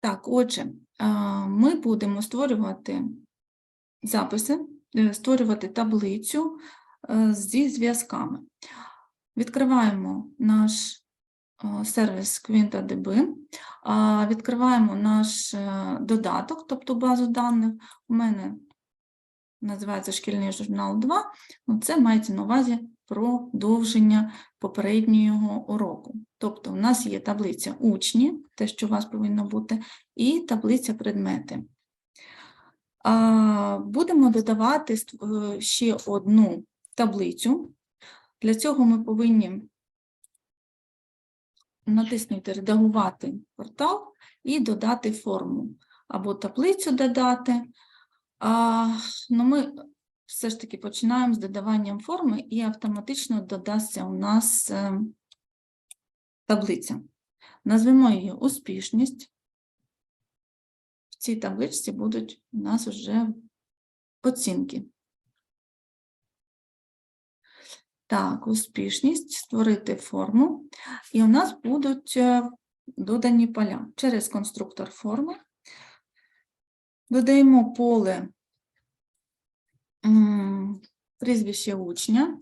Так, отже, ми будемо створювати записи, е, створювати таблицю е, зі зв'язками. Відкриваємо наш е, сервіс QuintaDB, відкриваємо наш додаток, тобто базу даних. У мене називається шкільний журнал 2. Ну, це мається на увазі продовження попереднього уроку. Тобто, у нас є таблиця учні, те, що у вас повинно бути, і таблиця предмети. Будемо додавати е, ще одну таблицю. Для цього ми повинні натиснути Редагувати портал і додати форму. Або таблицю додати. Ну ми все ж таки починаємо з додаванням форми і автоматично додасться у нас е, таблиця. Назвемо її успішність. В цій табличці будуть у нас вже оцінки. Так, успішність, створити форму. І у нас будуть е, додані поля через конструктор форми. Додаємо поле прізвище учня.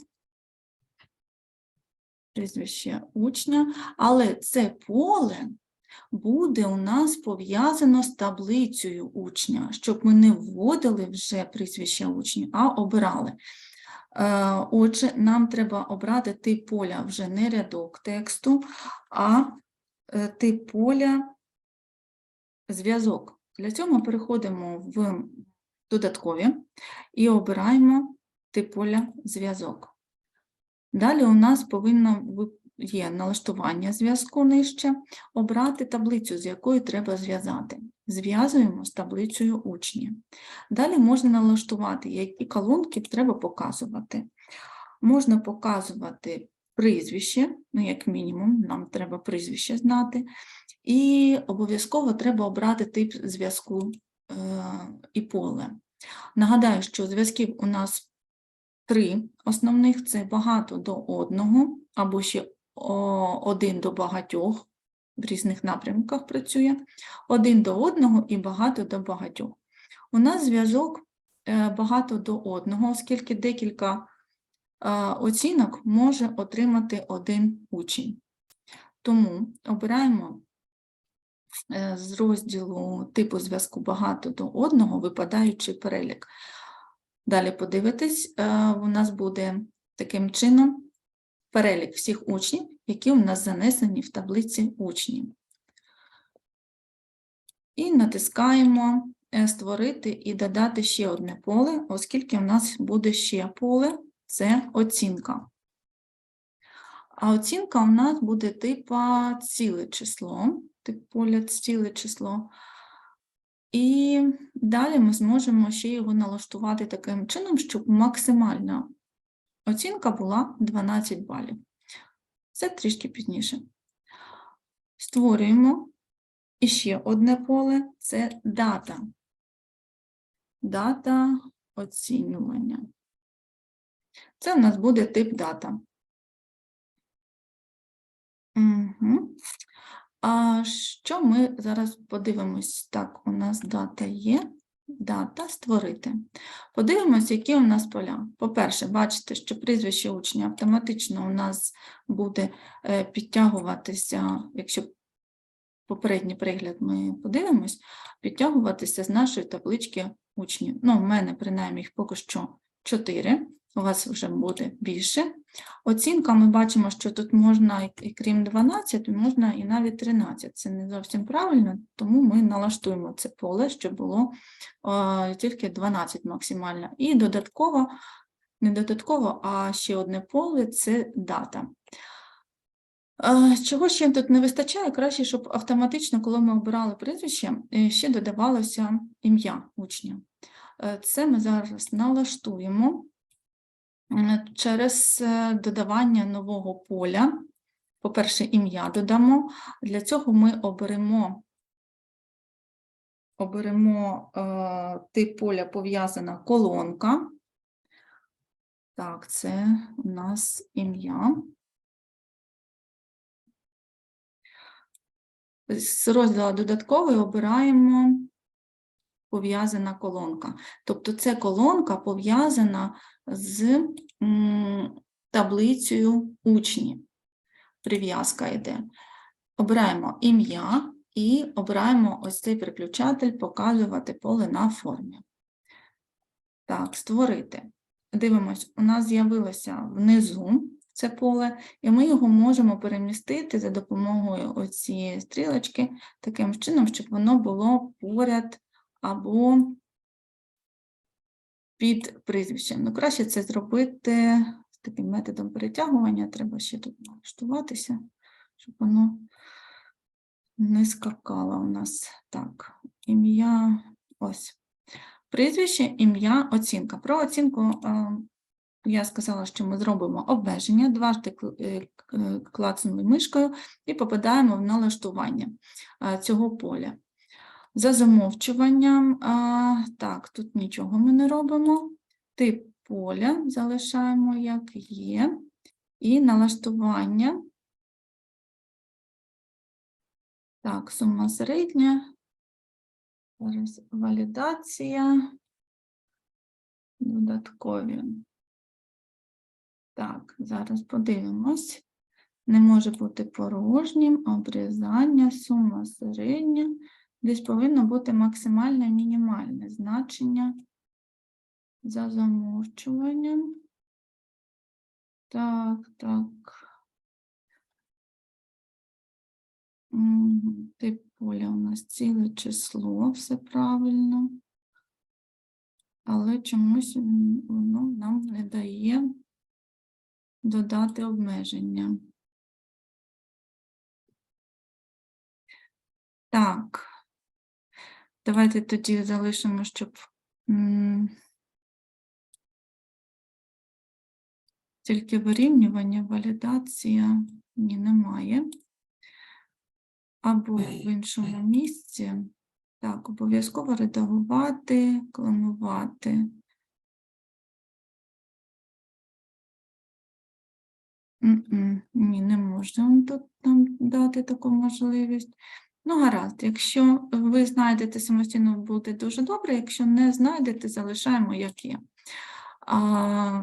Прізвище учня, але це поле буде у нас пов'язано з таблицею учня, щоб ми не вводили вже прізвище учня, а обирали. Е, Отже, нам треба обрати тип поля вже не рядок тексту, а е, тип поля зв'язок. Для цього ми переходимо в додаткові і обираємо тип поля зв'язок. Далі у нас повинно є налаштування зв'язку нижче, обрати таблицю, з якою треба зв'язати. Зв'язуємо з таблицею учні. Далі можна налаштувати, які колонки треба показувати. Можна показувати прізвище, ну, як мінімум, нам треба прізвище знати, і обов'язково треба обрати тип зв'язку е, і поле. Нагадаю, що зв'язків у нас три основних: це багато до одного, або ще один до багатьох, в різних напрямках працює, один до одного і багато до багатьох. У нас зв'язок е, багато до одного, оскільки декілька е, оцінок може отримати один учень. Тому обираємо з розділу типу зв'язку багато до одного випадаючий перелік. Далі подивитись, е, у нас буде таким чином перелік всіх учнів, які у нас занесені в таблиці учнів. І натискаємо е, створити і додати ще одне поле, оскільки у нас буде ще поле це оцінка. А оцінка у нас буде типа ціле число, тип поля ціле число. І далі ми зможемо ще його налаштувати таким чином, щоб максимальна оцінка була 12 балів. Це трішки пізніше. Створюємо і ще одне поле це дата. Дата оцінювання. Це в нас буде тип дата. А що ми зараз подивимось? Так, у нас дата є. Дата створити. Подивимось, які у нас поля. По-перше, бачите, що прізвище учня автоматично у нас буде е, підтягуватися, якщо попередній пригляд ми подивимось, підтягуватися з нашої таблички учнів. Ну, в мене, принаймні, їх поки що 4, у вас вже буде більше. Оцінка ми бачимо, що тут можна, і- крім 12, можна і навіть 13. Це не зовсім правильно, тому ми налаштуємо це поле, щоб було е, тільки 12 максимально. І додатково, не додатково, а ще одне поле це дата. Чого ще тут не вистачає? Краще, щоб автоматично, коли ми обирали прізвище, е, ще додавалося ім'я учня. Е, Це ми зараз налаштуємо через е, додавання нового поля. По-перше, ім'я додамо. Для цього ми оберемо, оберемо е, тип поля пов'язана колонка. Так, це у нас ім'я. з розділу додатковий обираємо пов'язана колонка. Тобто це колонка пов'язана з таблицею учні. Прив'язка йде. Обираємо ім'я і обираємо ось цей переключатель показувати поле на формі. Так, створити. Дивимось, у нас з'явилося внизу це поле, і ми його можемо перемістити за допомогою оцієї стрілочки таким чином, щоб воно було поряд або під прізвищем. Ну, краще це зробити з таким методом перетягування. Треба ще тут налаштуватися, щоб воно не скакало у нас. Так, ім'я ось. Прізвище, ім'я, оцінка. Про оцінку е, я сказала, що ми зробимо обмеження, дважди е, клацнули мишкою і попадаємо в налаштування е, цього поля. За замовчуванням, а, так, тут нічого ми не робимо. Тип поля залишаємо як є. І налаштування. Так, сума середня. Зараз валідація. Додаткові. Так, зараз подивимось. Не може бути порожнім, обрізання, сума середня. Десь повинно бути максимальне і мінімальне значення за замовчуванням. Так, так. Тип поля у нас ціле число, все правильно. Але чомусь воно нам не дає додати обмеження. Так. Давайте тоді залишимо, щоб тільки вирівнювання, валідація ні, немає. Або в іншому місці. Так, обов'язково редагувати, клонувати. Ні, не можна тут нам дати таку можливість. Ну, гаразд, якщо ви знайдете самостійно, буде дуже добре, якщо не знайдете, залишаємо як є. А,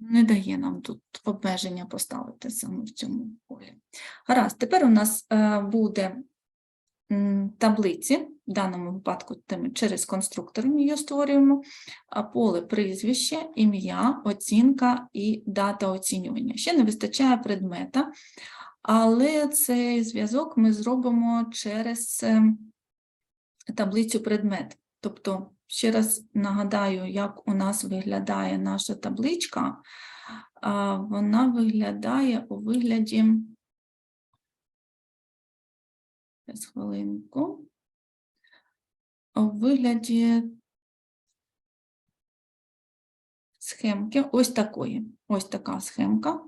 не дає нам тут обмеження поставити саме в цьому полі. Гаразд, тепер у нас е, буде таблиці, в даному випадку ми через конструктор ми її створюємо, поле прізвище, ім'я, оцінка і дата оцінювання. Ще не вистачає предмета, але цей зв'язок ми зробимо через е, таблицю предмет. Тобто, ще раз нагадаю, як у нас виглядає наша табличка. Вона виглядає у вигляді. Зараз хвилинку. У вигляді схемки, ось такої. Ось така схемка.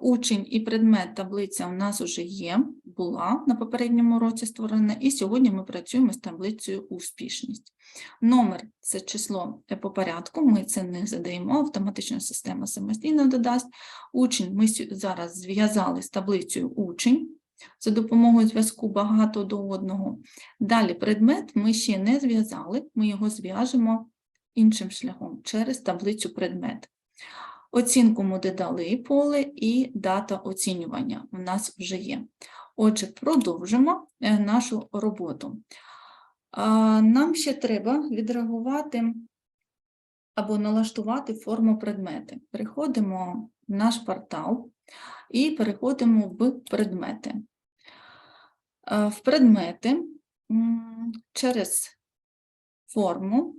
Учень і предмет таблиця у нас вже є, була на попередньому році створена, і сьогодні ми працюємо з таблицею успішність. Номер це число по порядку, ми це не задаємо, автоматична система самостійно додасть. Учень ми зараз зв'язали з таблицею учень за допомогою зв'язку багато до одного. Далі предмет ми ще не зв'язали, ми його зв'яжемо іншим шляхом через таблицю предмет. Оцінку ми додали поле і дата оцінювання в нас вже є. Отже, продовжимо е, нашу роботу. Нам ще треба відреагувати або налаштувати форму предмети. Переходимо в наш портал і переходимо в предмети. В предмети через форму,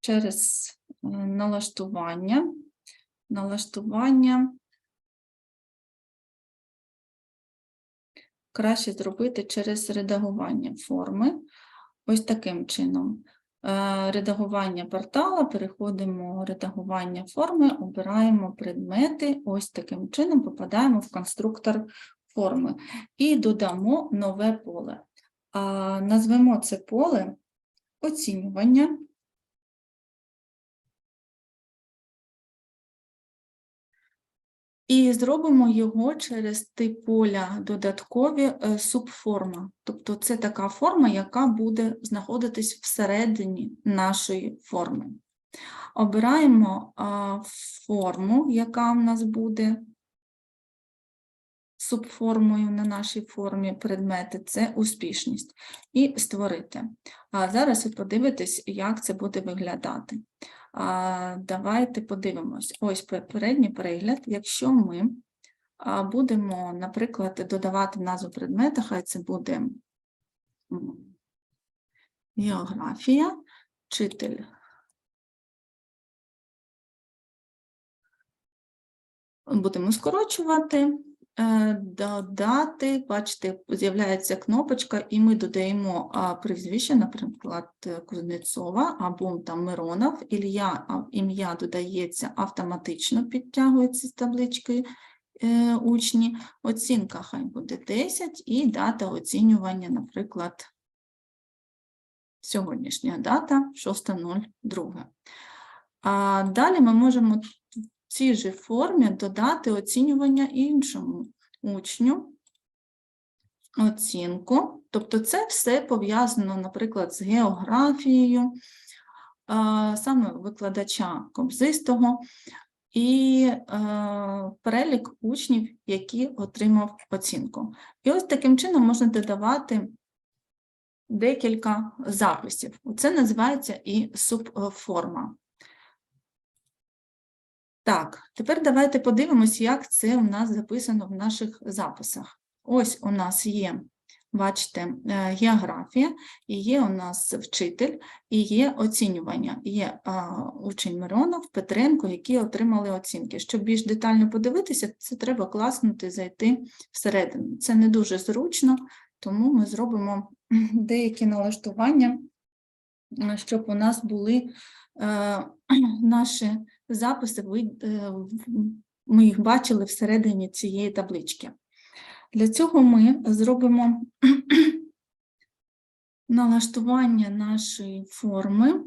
через налаштування, налаштування краще зробити через редагування форми. Ось таким чином. Е, Редагування портала, переходимо в редагування форми, обираємо предмети, ось таким чином попадаємо в конструктор форми і додамо нове поле. Назвемо це поле оцінювання. І зробимо його через тип поля додаткові е, субформа. Тобто це така форма, яка буде знаходитись всередині нашої форми. Обираємо форму, яка в нас буде субформою на нашій формі предмети, це успішність, і створити. А зараз ви подивитесь, як це буде виглядати. Давайте подивимось. Ось попередній перегляд. Якщо ми будемо, наприклад, додавати назву предмета, хай це буде географія, вчитель. Будемо скорочувати, додати, бачите, з'являється кнопочка, і ми додаємо прізвище, наприклад, Кузнецова або там Миронов, ім'я додається автоматично, підтягується з таблички е, учні, оцінка хай буде 10 і дата оцінювання, наприклад, сьогоднішня дата 6.02. А далі ми можемо цій же формі додати оцінювання іншому учню, оцінку. Тобто це все пов'язано, наприклад, з географією, саме викладача Кобзистого, і перелік учнів, які отримав оцінку. І ось таким чином можна додавати декілька записів. Це називається і субформа. Так, тепер давайте подивимось, як це у нас записано в наших записах. Ось у нас є, бачите, е, географія, і є у нас вчитель, і є оцінювання. Є учень Миронов, Петренко, які отримали оцінки. Щоб більш детально подивитися, це треба класнути, зайти всередину. Це не дуже зручно, тому ми зробимо деякі налаштування, щоб у нас були наші записи, е, ми їх бачили всередині цієї таблички. Для цього ми зробимо налаштування нашої форми,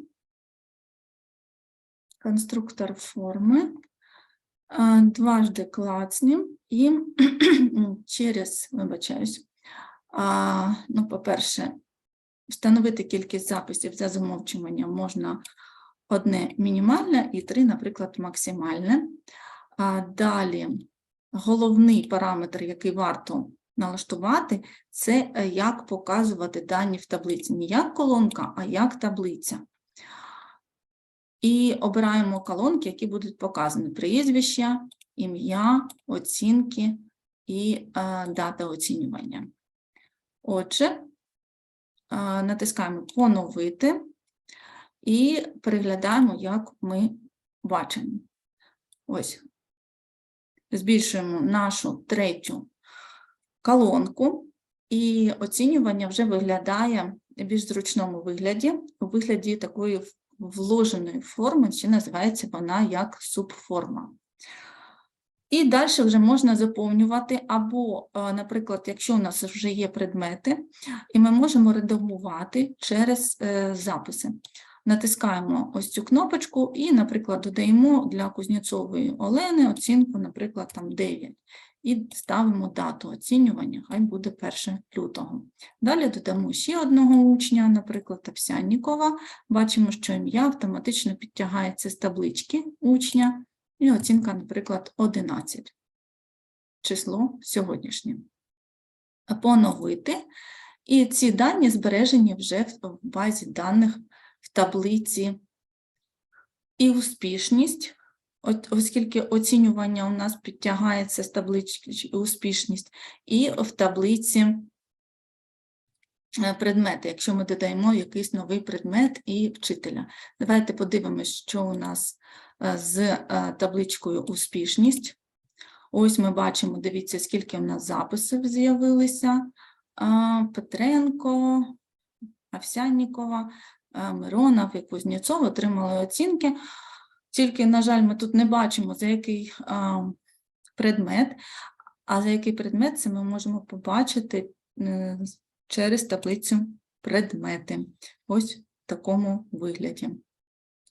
конструктор форми, е, дважди клацнем і через, вибачаюсь, ну, по-перше, встановити кількість записів за замовчуванням можна одне мінімальне і три, наприклад, максимальне. Далі головний параметр, який варто налаштувати, це е, як показувати дані в таблиці. Не як колонка, а як таблиця. І обираємо колонки, які будуть показані: прізвища, ім'я, оцінки і е, дата оцінювання. Отже, е, натискаємо Поновити і переглядаємо, як ми бачимо. Ось, збільшуємо нашу третю колонку, і оцінювання вже виглядає в більш зручному вигляді, у вигляді такої вложеної форми, чи називається вона як субформа. І далі вже можна заповнювати, або, е, наприклад, якщо у нас вже є предмети, і ми можемо редагувати через е, записи. Натискаємо ось цю кнопочку і, наприклад, додаємо для Кузнєцової Олени оцінку, наприклад, там 9. І ставимо дату оцінювання, хай буде 1 лютого. Далі додамо ще одного учня, наприклад, Овсяннікова. Бачимо, що ім'я автоматично підтягається з таблички учня, і оцінка, наприклад, 11. Число сьогоднішнє. Поновити. І ці дані збережені вже в базі даних в таблиці. І успішність, оскільки оцінювання у нас підтягається з таблички успішність, і в таблиці е, предмети, якщо ми додаємо якийсь новий предмет і вчителя. Давайте подивимось, що у нас е, з е, табличкою успішність. Ось ми бачимо, дивіться, скільки у нас записів з'явилися. Петренко, Овсяннікова, Миронов і Кузнєцов отримали оцінки. Тільки, на жаль, ми тут не бачимо, за який а, предмет, а за який предмет це ми можемо побачити е, через таблицю предмети. Ось в такому вигляді.